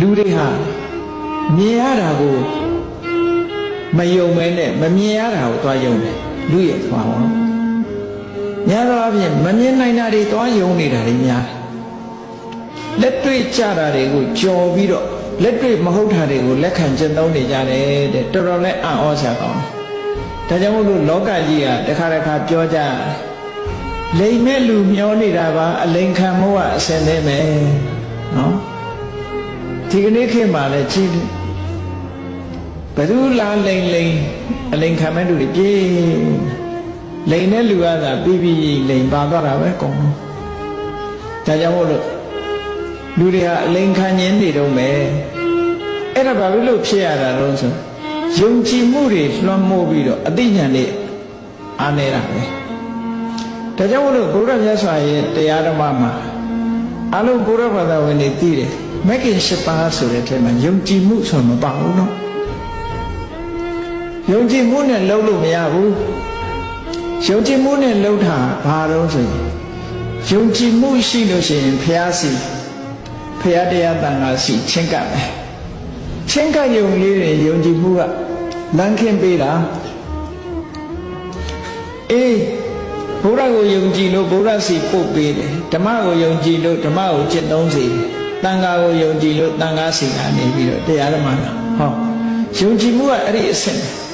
လူတွေဟာမြင်ရတာကိုမယုံမဲနဲ့မမြင်ရတာကိုသွားယုံတယ်လူရဲ့သွားပါတော့ညာတော့အပြင်မမြင်နိုင်တာတွေသွားယုံနေတာတွေများတယ်လက်တွေ့ကြတာတွေကိုကြော်ပြီးတော့လက်တွေ့မဟုတ်တာတွေကိုလက်ခံကျင့်သုံးနေကြတယ်တဲ့တော်တော်လေးအံ့ဩစရာကောင်းတယ်ဒါကြောင့်မို့လို့လောကကြီးကတစ်ခါတစ်ခါပြောကြတယ်လိမ်မဲ့လူမျောနေတာပါအလိန်ခံမို့ကအစင်နေမယ်နော် ဒီကနေ့ခေတ်မှာလည်းကြည့်ဘယ်သူလားလိန်လိန်အလိန်ခံမဲ့လူတွေပြေးလိန်တဲ့လူကသာပြီးပြီးလိန်ပါသွားတာပဲကုန်လုံးဒါကြောင့်မို့လို့လူတွေဟာအလိန်ခံခြင်းနေတော့မယ်အဲ့ဒါဘာဖြစ်လို့ဖြစ်ရတာလဲဆိုယုံကြည်မှုတွေလွှမ်းမိုးပြီးတော့အသိဉာဏ်တွေအားနေတာပဲဒါကြောင့်မို့လို့ဘုရားမြတ်စွာရဲ့တရားဓမ္မမှာအလုံးဘုရားဘာသာဝင်တွေသိတယ် မဂ်ကင်၈ပါးဆိုတဲ့ထဲမှာယုံကြည်မှုဆိုမပါဘူးနော်ယုံကြည်မှုနဲ့လုံးလို့မရဘူးယုံကြည်မှုနဲ့လုံးတာဘာလို့ဆိုရင်ယုံကြည်မှုရှိလို့ရှိရင်ဖျားစီဖျားတရားတန်ခါစီချင်းကပ်မယ်ချင်းကပ်ယုံလေးတွေယုံကြည်မှုကလမ်းခင်းပေးတာအေးဘုရားကိုယုံကြည်လို့ဘုရားစီပို့ပေးတယ်ဓမ္မကိုယုံကြည်လို့ဓမ္မကိုจิตသုံးစေတယ် တန်ခါကိုယုံကြည်လို့တန်ခါစီကနေပြီးတော့တရားဓမ္မကဟောယုံကြည်မှုကအဲ့ဒီအဆင့်ပဲ